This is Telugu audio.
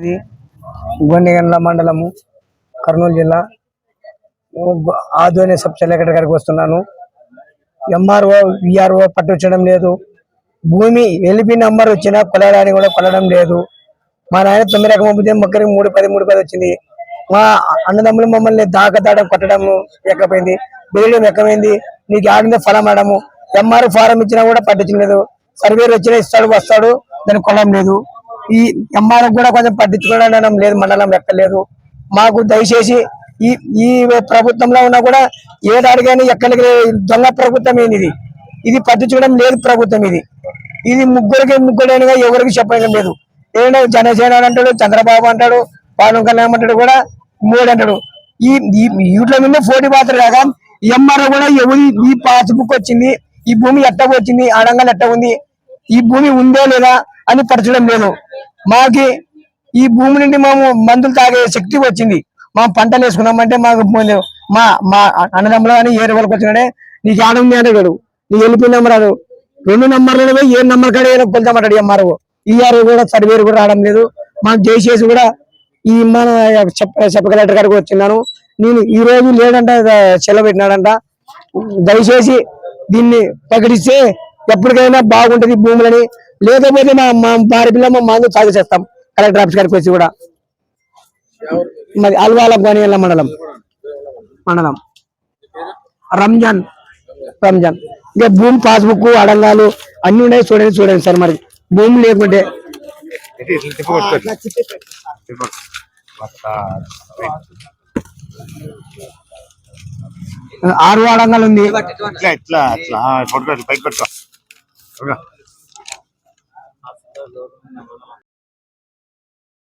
ఇది గొండెగండ్ల మండలము కర్నూలు జిల్లా. ఆదోని సబ్ సెలెక్టర్ గారికి వస్తున్నాను. ఎంఆర్ఓ విఆర్ఓ పట్టించడం లేదు. భూమి ఎల్పి నంబర్ వచ్చినా కొలడానికి కూడా కొలడం లేదు. మా నాయన తొమ్మిది రకం పంపితే మొక్కరికి మూడు పది మూడు పది వచ్చింది. మా అన్నదమ్ములు మమ్మల్ని దాకతాడం కొట్టడం ఎక్కపోయింది బెరడం ఎక్కమైంది నీకు ఆడిందే ఫలం ఆడము ఎంఆర్ ఫారం ఇచ్చినా కూడా పట్టించలేదు. సర్వేలు వచ్చినా ఇస్తాడు వస్తాడు. దాన్ని కొనడం లేదు. ఈ ఎంఆర్ కూడా కొంచెం పట్టించుకోవడం లేదు మండలం ఎక్కలేదు. మాకు దయచేసి ఈ ఈ ప్రభుత్వంలో ఉన్నా కూడా ఏడాడిగాని ఎక్కడికి దొంగ ప్రభుత్వం ఏంది ఇది ఇది పట్టించుకోవడం లేదు ప్రభుత్వం ఇది. ఇది ముగ్గురికి ముగ్గురైనగా ఎవరికి చెప్పడం లేదు. ఏదైనా జనసేన అంటాడు చంద్రబాబు అంటాడు పవన్ కళ్యాణ్ అంటాడు కూడా మూడు అంటాడు. ఈ ఈ వీటిలో మీద పోటీ పాత్ర కాక ఎంఆర్ఓ కూడా ఎవరి ఈ పాస్బుక్ వచ్చింది ఈ భూమి ఎట్ట వచ్చింది ఆడంగా ఎట్ట ఉంది ఈ భూమి ఉందో లేదా అని పరచడం లేదు. మాకి ఈ భూమి నుండి మేము మందులు తాగే శక్తి వచ్చింది. మా పంటలు వేసుకున్నామంటే మాకు మా మా అన్నదమ్ములు కానీ ఏ వరకు వచ్చినాడే నీకు ఆడ ఉంది అంటాడు నీకు వెళ్ళిపోయిన నెంబర్ రాదు. రెండు నంబర్లు ఏ నెంబర్ కాడ కొలుతామంటాడు ఎంఆర్ఓ ఈఆర్ఓ కూడా సర్వేరు కూడా రావడం లేదు. మాకు చేసేసి కూడా ఈ మన చెప్ప చెప్ప కలెక్టర్ గారికి వచ్చినాను నేను ఈ రోజు లేదంట సెలవు పెట్టినాడంట. దయచేసి దీన్ని ప్రకటిస్తే ఎప్పటికైనా బాగుంటది భూములని. లేకపోతే మా మా భార్య పిల్ల మా మందు సాగు చేస్తాం. కలెక్టర్ ఆఫీస్ గారికి వచ్చి కూడా. మరి అల్వాల గోనియల్ల మండలం. మండలం. రంజాన్. రంజాన్. ఇంకా భూమి పాస్బుక్ అడంగాలు అన్ని ఉన్నాయి. చూడండి చూడండి సార్ మరి. భూమి లేకుంటే. ఆరు అడంగాలు ఉంది. dolor.